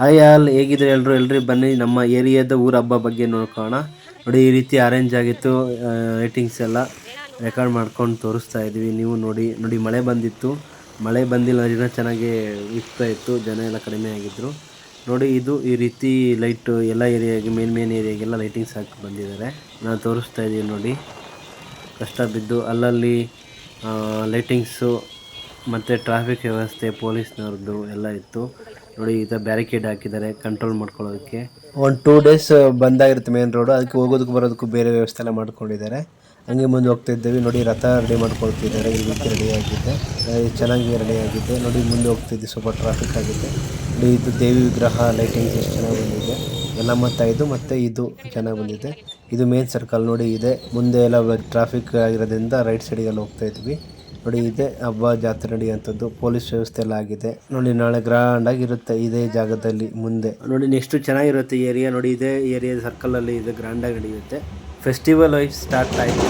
Hi all ಹೇಗಿದ್ರೆ ಎಲ್ಲರೂ ಎಲ್ರಿ ಬನ್ನಿ ನಮ್ಮ ಏರಿಯಾದ ಊರ ಹಬ್ಬ ಬಗ್ಗೆ ನೋಡ್ಕೋಣ ನೋಡಿ, ಈ ರೀತಿ ಅರೇಂಜ್ ಆಗಿತ್ತು ಲೈಟಿಂಗ್ಸ್ ಎಲ್ಲ ರೆಕಾರ್ಡ್ ಮಾಡ್ಕೊಂಡು ತೋರಿಸ್ತಾ ಇದ್ವಿ ನೀವು ನೋಡಿ ನೋಡಿ, ಮಳೆ ಬಂದಿತ್ತು. ಮಳೆ ಬಂದಿಲ್ಲ ದಿನ ಚೆನ್ನಾಗಿ ಇರ್ತಾ ಇತ್ತು. ಜನ ಎಲ್ಲ ಕಡಿಮೆ ಆಗಿದ್ದರು ನೋಡಿ, ಇದು ಈ ರೀತಿ ಲೈಟು ಎಲ್ಲ ಏರಿಯಾಗೆ ಮೇನ್ ಮೇನ್ ಏರಿಯಾಗೆಲ್ಲ ಲೈಟಿಂಗ್ಸ್ ಹಾಕಿ ಬಂದಿದ್ದಾರೆ. ನಾನು ತೋರಿಸ್ತಾ ಇದ್ದೀವಿ ನೋಡಿ. ಕಷ್ಟ ಬಿದ್ದು ಅಲ್ಲಲ್ಲಿ ಲೈಟಿಂಗ್ಸು ಮತ್ತು ಟ್ರಾಫಿಕ್ ವ್ಯವಸ್ಥೆ ಪೊಲೀಸ್ನವ್ರದ್ದು ಎಲ್ಲ ಇತ್ತು. ನೋಡಿ, ಈ ಥರ ಬ್ಯಾರಿಕೇಡ್ ಹಾಕಿದ್ದಾರೆ ಕಂಟ್ರೋಲ್ ಮಾಡ್ಕೊಳ್ಳೋದಕ್ಕೆ. ಒಂದು ಟೂ ಡೇಸ್ ಬಂದಾಗಿರುತ್ತೆ ಮೇನ್ ರೋಡ್ ಅದಕ್ಕೆ ಹೋಗೋದಕ್ಕೆ ಬರೋದಕ್ಕೂ ಬೇರೆ ವ್ಯವಸ್ಥೆ ಎಲ್ಲ ಮಾಡ್ಕೊಂಡಿದ್ದಾರೆ. ಹಂಗೆ ಮುಂದೆ ಹೋಗ್ತಾ ಇದ್ದೇವೆ. ನೋಡಿ, ರಥ ರೆಡಿ ಮಾಡ್ಕೊಳ್ತಿದ್ದಾರೆ. ಈ ರೀತಿ ರೆಡಿ ಆಗಿದೆ. ಚೆನ್ನಾಗಿ ರೆಡಿ ಆಗಿದೆ. ನೋಡಿ, ಮುಂದೆ ಹೋಗ್ತಿದ್ದೆ ಸ್ವಲ್ಪ ಟ್ರಾಫಿಕ್ ಆಗಿದೆ ನೋಡಿ, ಇದು ದೇವಿ ವಿಗ್ರಹ ಲೈಟಿಂಗ್ಸ್ ಎಷ್ಟು ಚೆನ್ನಾಗಿ ಬಂದಿದೆ. ಎಲ್ಲ ಮತ್ತೆ ಇದು ಮತ್ತು ಇದು ಚೆನ್ನಾಗಿ ಬಂದಿದೆ. ಇದು ಮೇನ್ ಸರ್ಕಲ್ ನೋಡಿ, ಇದೆ. ಮುಂದೆ ಎಲ್ಲ ಟ್ರಾಫಿಕ್ ಆಗಿರೋದ್ರಿಂದ ರೈಟ್ ಸೈಡಿಗೆಲ್ಲ ಹೋಗ್ತಾ ಇದ್ವಿ. ನೋಡಿ ಇದೆ ಹಬ್ಬ ಜಾತ್ರೆ ನಡೆಯುವಂಥದ್ದು ಪೊಲೀಸ್ ವ್ಯವಸ್ಥೆ ಎಲ್ಲ ಆಗಿದೆ ನೋಡಿ, ನಾಳೆ ಗ್ರ್ಯಾಂಡ್ ಆಗಿರುತ್ತೆ ಇದೇ ಜಾಗದಲ್ಲಿ ಮುಂದೆ. ನೋಡಿ ನೆಕ್ಸ್ಟ್ ಚೆನ್ನಾಗಿರುತ್ತೆ ಏರಿಯಾ ನೋಡಿ, ಇದೇ ಏರಿಯಾ ಸರ್ಕಲ್ ಅಲ್ಲಿ ಇದೆ ಗ್ರಾಂಡ್ ಆಗಿ ನಡೆಯುತ್ತೆ. ಫೆಸ್ಟಿವಲ್ ವೈಸ್ ಸ್ಟಾರ್ಟ್ ಆಯಿತು.